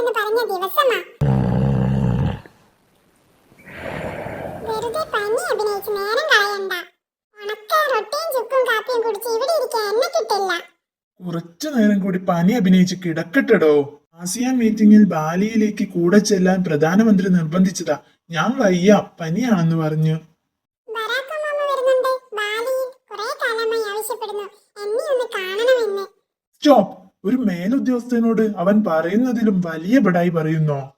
എന്ന് പറഞ്ഞ ദിവസമാ. വെറുതെ പനി അഭിനയിച്ച് നേരം കളയണ്ട. ഉണക്ക റൊട്ടിയും ചുക്കും കാപ്പിയും കുടിച്ച് ഇവിടെ ഇരിക്കാൻ എന്നെ കിട്ടില്ല. കുറച്ചു നേരം കൂടി പനി അഭിനയിച്ച് കിടക്കട്ടെടോ. ആസിയാൻ മീറ്റിംഗിൽ ബാലിയിലേക്ക് കൂടെ ചെല്ലാൻ പ്രധാനമന്ത്രി നിർബന്ധിച്ചതാ. ഞാൻ വയ്യ പനിയാണെന്ന് പറഞ്ഞു. സ്റ്റോപ്പ്. ഒരു മേലുദ്യോഗസ്ഥനോട് അവൻ പറയുന്നതിലും വലിയ ബടായി പറയുന്നോ?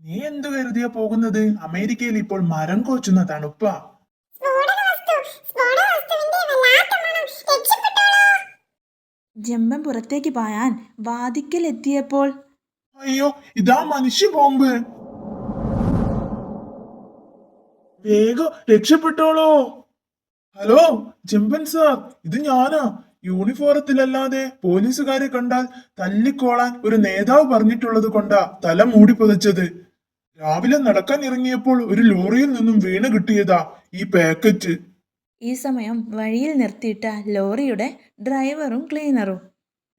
നീ എന്തു കരുതിയാ പോകുന്നത്? അമേരിക്കയിൽ ഇപ്പോൾ മരം കോച്ചുന്ന തണുപ്പാ. ജമ്പൻ പുറത്തേക്ക് പായാൻ വാതിക്കൽ എത്തിയപ്പോൾ അയ്യോ ഇതാ മനുഷ്യ ബോംബ്. വേഗം രക്ഷപ്പെട്ടോളോ. ഹലോ ജമ്പൻ സാർ ഇത് ഞാനാ. യൂണിഫോറത്തിലല്ലാതെ പോലീസുകാരെ കണ്ടാൽ തല്ലിക്കോളാൻ ഒരു നേതാവ് പറഞ്ഞിട്ടുള്ളത് കൊണ്ടാ തല മൂടി പുതച്ചത്. രാവിലെ നടക്കാൻ ഇറങ്ങിയപ്പോൾ ഒരു ലോറിയിൽ നിന്നും വീണ് കിട്ടിയതാ ഈ പാക്കറ്റ്. ഈ സമയം വഴിയിൽ നിർത്തിയിട്ട ലോറിയുടെ ഡ്രൈവറും ക്ലീനറും.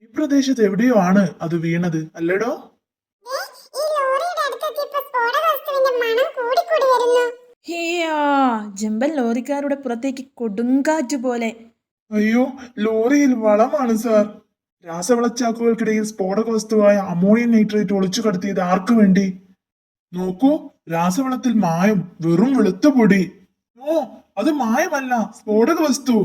ഈ പ്രദേശത്ത് എവിടെയോ ആണ് അത് വീണത് അല്ലടോ? ദേ, ഈ ലോറിയുടെ അടുത്തെത്തിയപ്പോ സ്ഫോടക വസ്തുവിന്റെ മണം കൂടിക്കൂടി വരുന്നു. ഹിയാ ജമ്പൻ ലോറിക്കാരുടെ പുറത്തേക്ക് കൊടുങ്കാറ്റ് പോലെ. അയ്യോ ലോറിയിൽ വളമാണ് സാർ. രാസവളച്ചാക്കുകൾക്കിടയിൽ സ്ഫോടക വസ്തുവായ അമോണിയം നൈട്രേറ്റ് ഒളിച്ചു കടത്തിയത് ആർക്കു വേണ്ടി? നോക്കൂ രാസവളത്തിൽ മായം വെറും വെളുത്തുപൊടി ഓ അത് മായമല്ല സ്ഫോടക വസ്തു